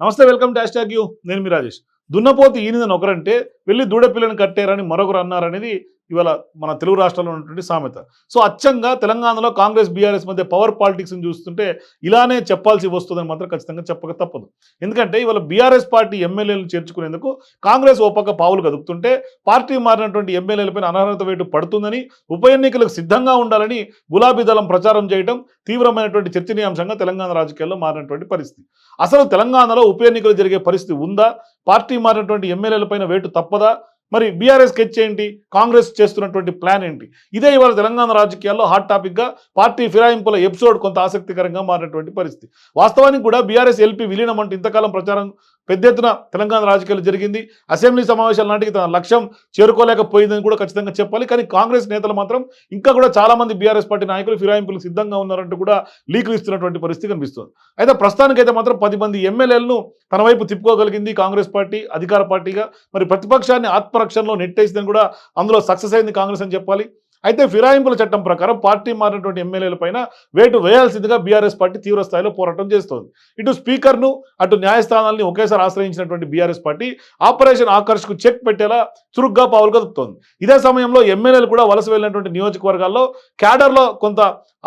నమస్తే welcome dash tag you. నేను మీ రాజేష్. దున్నపోతు ఈనిదని ఒకరంటే వెళ్ళి దూడపిల్లని కట్టారని మరొకరు అన్నారనేది ఇవాళ మన తెలుగు రాష్ట్రాల్లో ఉన్నటువంటి సామెత. సో అచ్చంగా తెలంగాణలో కాంగ్రెస్ బీఆర్ఎస్ మధ్య పవర్ పాలిటిక్స్ని చూస్తుంటే ఇలానే చెప్పాల్సి వస్తుందని మాత్రం ఖచ్చితంగా చెప్పక తప్పదు. ఎందుకంటే ఇవాళ బీఆర్ఎస్ పార్టీ ఎమ్మెల్యేలను చేర్చుకునేందుకు కాంగ్రెస్ ఓ పక్క పావులు కదుపుతుంటే పార్టీ మారినటువంటి ఎమ్మెల్యేలపైన అనర్హత వేటు పడుతుందని ఉప ఎన్నికలకు సిద్ధంగా ఉండాలని గులాబీ దళం ప్రచారం చేయడం తీవ్రమైనటువంటి చర్చనీయాంశంగా తెలంగాణ రాజకీయాల్లో మారినటువంటి పరిస్థితి. అసలు తెలంగాణలో ఉప ఎన్నికలు జరిగే పరిస్థితి ఉందా? పార్టీ మారినటువంటి ఎమ్మెల్యేలపైన వేటు తప్పదా? మరి బీఆర్ఎస్ స్కెచ్ ఏంటి? కాంగ్రెస్ చేస్తున్నటువంటి ప్లాన్ ఏంటి? ఇదే ఇవాళ తెలంగాణ రాజకీయాల్లో హాట్ టాపిక్గా పార్టీ ఫిరాయింపుల ఎపిసోడ్ కొంత ఆసక్తికరంగా మారినటువంటి పరిస్థితి. వాస్తవానికి కూడా బీఆర్ఎస్ ఎల్పీ విలీనం అంటే ఇంతకాలం ప్రచారం పెద్ద ఎత్తున తెలంగాణ రాజకీయాలు జరిగింది. అసెంబ్లీ సమావేశాల నాటికి తన లక్ష్యం చేరుకోలేకపోయిందని కూడా ఖచ్చితంగా చెప్పాలి. కానీ కాంగ్రెస్ నేతలు మాత్రం ఇంకా కూడా చాలామంది బీఆర్ఎస్ పార్టీ నాయకులు ఫిరాయింపులకు సిద్ధంగా ఉన్నారంటూ కూడా లీకులు ఇస్తున్నటువంటి పరిస్థితి కనిపిస్తుంది. అయితే ప్రస్తుతానికైతే మాత్రం పది మంది ఎమ్మెల్యేలను తన వైపు తిప్పుకోగలిగింది కాంగ్రెస్ పార్టీ అధికార పార్టీగా. మరి ప్రతిపక్షాన్ని ఆత్మరక్షణలో నెట్టేసిందని కూడా అందులో సక్సెస్ అయింది కాంగ్రెస్ అని చెప్పాలి. అయితే ఫిరాయింపుల చట్టం ప్రకారం పార్టీ మారినటువంటి ఎమ్మెల్యేలపైన వేటు వేయాల్సిందిగా బీఆర్ఎస్ పార్టీ తీవ్ర స్థాయిలో పోరాటం చేస్తోంది. ఇటు స్పీకర్ను అటు న్యాయస్థానాల్ని ఒకేసారి ఆశ్రయించినటువంటి బీఆర్ఎస్ పార్టీ ఆపరేషన్ ఆకర్ష్కు చెక్ పెట్టేలా చురుగ్గా పావులు కదుపుతోంది ఇదే సమయంలో ఎమ్మెల్యేలు కూడా వలస వెళ్ళినటువంటి నియోజకవర్గాల్లో క్యాడర్లో కొంత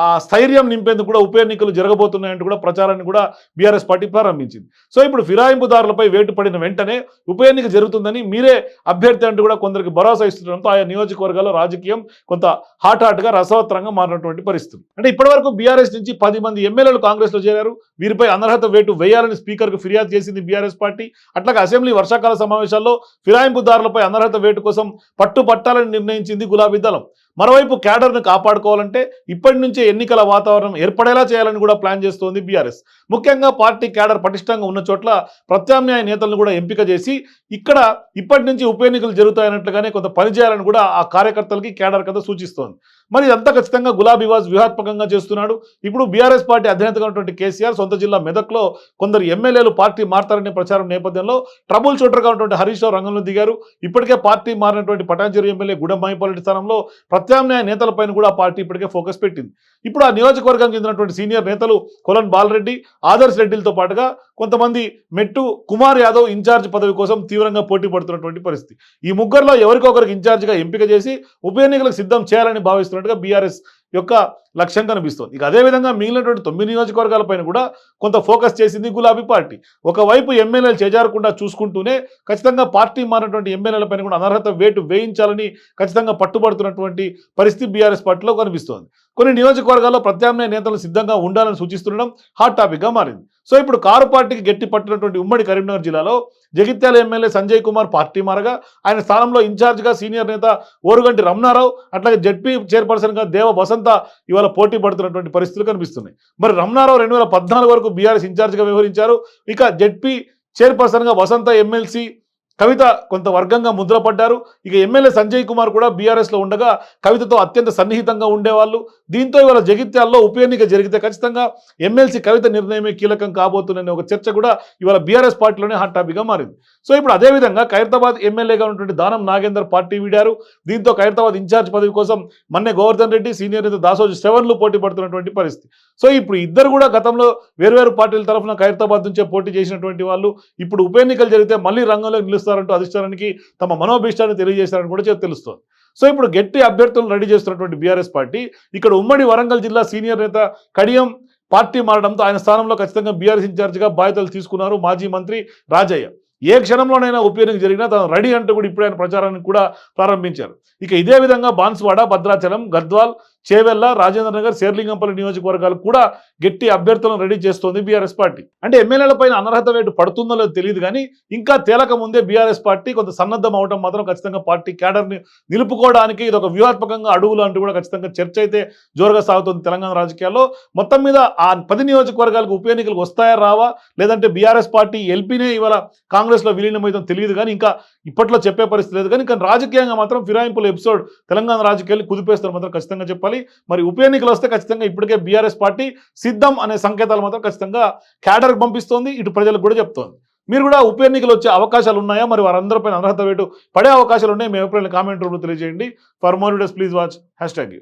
ఆ స్థైర్యం నింపేందుకు కూడా ఉప ఎన్నికలు జరగబోతున్నాయంటూ కూడా ప్రచారాన్ని కూడా బీఆర్ఎస్ పార్టీ ప్రారంభించింది. సో ఇప్పుడు ఫిరాయింపుదారులపై వేటు పడిన వెంటనే ఉప ఎన్నిక జరుగుతుందని మీరే అభ్యర్థి అంటూ కూడా కొందరికి భరోసా ఇస్తుండడంతో ఆయా నియోజకవర్గాల్లో రాజకీయం కొంత హాట్ హాట్గా రసవత్తరంగా మారినటువంటి పరిస్థితి అంటే ఇప్పటివరకు బీఆర్ఎస్ నుంచి పది మంది ఎమ్మెల్యేలు కాంగ్రెస్లో చేరారు. వీరిపై అనర్హత వేటు వేయాలని స్పీకర్కు ఫిర్యాదు చేసింది బీఆర్ఎస్ పార్టీ. అట్లాగే అసెంబ్లీ వర్షాకాల సమావేశాల్లో ఫిరాయింపుదారులపై అనర్హత వేటు కోసం పట్టు పట్టాలని నిర్ణయించింది గులాబీ దళం. మరోవైపు క్యాడర్ను కాపాడుకోవాలంటే ఇప్పటి నుంచే ఎన్నికల వాతావరణం ఏర్పడేలా చేయాలని కూడా ప్లాన్ చేస్తోంది బీఆర్ఎస్. ముఖ్యంగా పార్టీ క్యాడర్ పటిష్టంగా ఉన్న చోట్ల ప్రత్యామ్నాయ నేతలను కూడా ఎంపిక చేసి ఇక్కడ ఇప్పటి నుంచి ఉప ఎన్నికలు జరుగుతాయన్నట్లుగానే కొంత పనిచేయాలని కూడా ఆ కార్యకర్తలకి క్యాడర్ కథ సూచిస్తోంది. మరి ఇదంతా ఖచ్చితంగా గులాబీ వాజ్ వ్యూహాత్మకంగా చేస్తున్నాడు. ఇప్పుడు బీఆర్ఎస్ పార్టీ అధినేతగా ఉన్నటువంటి కేసీఆర్ సొంత జిల్లా మెదక్లో కొందరు ఎమ్మెల్యేలు పార్టీ మారతారనే ప్రచారం నేపథ్యంలో ట్రబుల్ షూటర్గా ఉన్నటువంటి హరీష్ రావు రంగంలో దిగారు. ఇప్పటికే పార్టీ మారినటువంటి పటాంజరి ఎమ్మెల్యే గుడమాయిపల్లి స్థానంలో ప్రత్యామ్నాయ నేతలపైన కూడా పార్టీ ఇప్పటికే ఫోకస్ పెట్టింది. ఇప్పుడు ఆ నియోజకవర్గానికి చెందినటువంటి సీనియర్ నేతలు కొలన్ బాలరెడ్డి ఆదర్శ్ రెడ్డిలతో పాటుగా కొంతమంది మెట్టు కుమార్ యాదవ్ ఇన్ఛార్జ్ పదవి కోసం తీవ్రంగా పోటీ పడుతున్నటువంటి పరిస్థితి. ఈ ముగ్గురులో ఎవరికొకరికి ఇన్ఛార్జిగా ఎంపిక చేసి ఉప ఎన్నికలకు సిద్ధం చేయాలని భావిస్తున్నట్టుగా బీఆర్ఎస్ యొక్క లక్ష్యం కనిపిస్తోంది. ఇక అదేవిధంగా మిగిలినటువంటి తొమ్మిది నియోజకవర్గాలపైన కూడా కొంత ఫోకస్ చేసింది గులాబీ పార్టీ. ఒకవైపు ఎమ్మెల్యేలు చేజారకుండా చూసుకుంటూనే ఖచ్చితంగా పార్టీ మారినటువంటి ఎమ్మెల్యేలపైన కూడా అనర్హత వేటు వేయించాలని ఖచ్చితంగా పట్టుబడుతున్నటువంటి పరిస్థితి బీఆర్ఎస్ పార్టీలో కనిపిస్తోంది. కొన్ని నియోజకవర్గాల్లో ప్రత్యామ్నాయ నేతలు సిద్ధంగా ఉండాలని సూచిస్తుండడం హాట్ టాపిక్గా మారింది. సో ఇప్పుడు కారు పార్టీకి గట్టి పట్టినటువంటి ఉమ్మడి కరీంనగర్ జిల్లాలో జగిత్యాల ఎమ్మెల్యే సంజయ్ కుమార్ పార్టీ మారగా ఆయన స్థానంలో ఇన్ఛార్జ్గా సీనియర్ నేత ఓరుగంటి రమణారావు అట్లాగే జడ్పీ చైర్పర్సన్గా దేవ వసంత్ ఇవాళ పోటీ పడుతున్నటువంటి పరిస్థితులు కనిపిస్తున్నాయి. మరి రమణారావు రెండు వేల పద్నాలుగు వరకు బీఆర్ఎస్ ఇన్ఛార్జ్గా వ్యవహరించారు. ఇక జడ్పీ చైర్పర్సన్గా వసంత ఎమ్మెల్సీ కవిత కొంత వర్గంగా ముద్రపడ్డారు ఇక ఎమ్మెల్యే సంజయ్ కుమార్ కూడా బీఆర్ఎస్లో ఉండగా కవితతో అత్యంత సన్నిహితంగా ఉండేవాళ్ళు. దీంతో ఇవాళ జగిత్యాల్లో ఉప ఎన్నిక జరిగితే ఖచ్చితంగా ఎమ్మెల్సీ కవిత నిర్ణయమే కీలకం కాబోతుందనే ఒక చర్చ కూడా ఇవాళ బీఆర్ఎస్ పార్టీలోనే హాట్ టాపిక్గా మారింది. సో ఇప్పుడు అదేవిధంగా ఖైరతాబాద్ ఎమ్మెల్యేగా ఉన్నటువంటి దానం నాగేందర్ పార్టీ వీడారు. దీంతో ఖైరతాబాద్ ఇన్ఛార్జ్ పదవి కోసం మన్నే గోవర్ధన్ రెడ్డి సీనియర్ నేత దాసోజు శ్రవణ్లు పోటీ పడుతున్నటువంటి పరిస్థితి. సో ఇప్పుడు ఇద్దరు కూడా గతంలో వేర్వేరు పార్టీల తరఫున ఖైరతాబాద్ నుంచే పోటీ చేసినటువంటి వాళ్ళు. ఇప్పుడు ఉప ఎన్నికలు జరిగితే మళ్ళీ రంగంలో నిలుస్తారు. నిలుస్తారంటూ అధిష్టానానికి తమ మనోభీష్టాన్ని తెలియజేశారని కూడా తెలుస్తోంది. సో ఇప్పుడు గట్టి అభ్యర్థులను రెడీ చేస్తున్నటువంటి బీఆర్ఎస్ పార్టీ ఇక్కడ ఉమ్మడి వరంగల్ జిల్లా సీనియర్ నేత కడియం పార్టీ మారడంతో ఆయన స్థానంలో ఖచ్చితంగా బీఆర్ఎస్ ఇన్ఛార్జిగా బాధ్యతలు తీసుకున్నారు మాజీ మంత్రి రాజయ్య. ఏ క్షణంలోనైనా ఉప ఎన్నిక జరిగినా తను రెడీ అంటూ కూడా ఇప్పుడు ఆయన ప్రచారాన్ని కూడా ప్రారంభించారు. ఇక ఇదే విధంగా బాన్స్వాడ భద్రాచలం గద్వాల్ చేవెల్ల రాజేంద్ర నగర్ శేర్లింగంపల్లి నియోజకవర్గాలు కూడా గట్టి అభ్యర్థులను రెడీ చేస్తోంది బీఆర్ఎస్ పార్టీ. అంటే ఎమ్మెల్యేల పైన అనర్హత వేటు పడుతుందో లేదో తెలియదు కానీ ఇంకా తేలక ముందే బీఆర్ఎస్ పార్టీ కొంత సన్నద్ధం అవడం మాత్రం ఖచ్చితంగా పార్టీ క్యాడర్ని నిలుపుకోవడానికి ఇది ఒక వ్యూహాత్మకంగా అడుగులు అంటూ కూడా ఖచ్చితంగా చర్చ అయితే జోరుగా సాగుతుంది తెలంగాణ రాజకీయాల్లో. మొత్తం మీద ఆ పది నియోజకవర్గాలకు ఉప ఎన్నికలు వస్తాయా రావా? లేదంటే బీఆర్ఎస్ పార్టీ ఎల్పీనే ఇవాళ కాంగ్రెస్లో విలీనమైతే తెలియదు కానీ ఇంకా ఇప్పట్లో చెప్పే పరిస్థితి లేదు కానీ ఇంకా రాజకీయంగా మాత్రం ఫిరాయింపుల ఎపిసోడ్ తెలంగాణ రాజకీయాలు కుదిపేస్తారు మాత్రం ఖచ్చితంగా చెప్పాలి. మరి ఉప ఎన్నికలు వస్తే ఖచ్చితంగా ఇప్పటికే బీఆర్ఎస్ పార్టీ సిద్ధం అనే సంకేతాలు మాత్రం ఖచ్చితంగా క్యాడర్కి పంపిస్తోంది. ఇటు ప్రజలకు కూడా చెప్తోంది. మీరు కూడా ఉప ఎన్నికలు వచ్చే అవకాశాలు ఉన్నాయా? మరి వారందరిపైన అనర్హత వేటు పడే అవకాశాలు ఉన్నాయి. మీ ఎప్పుడైనా కామెంట్ రూపంలో తెలియజేయండి. For more videos please watch hashtag you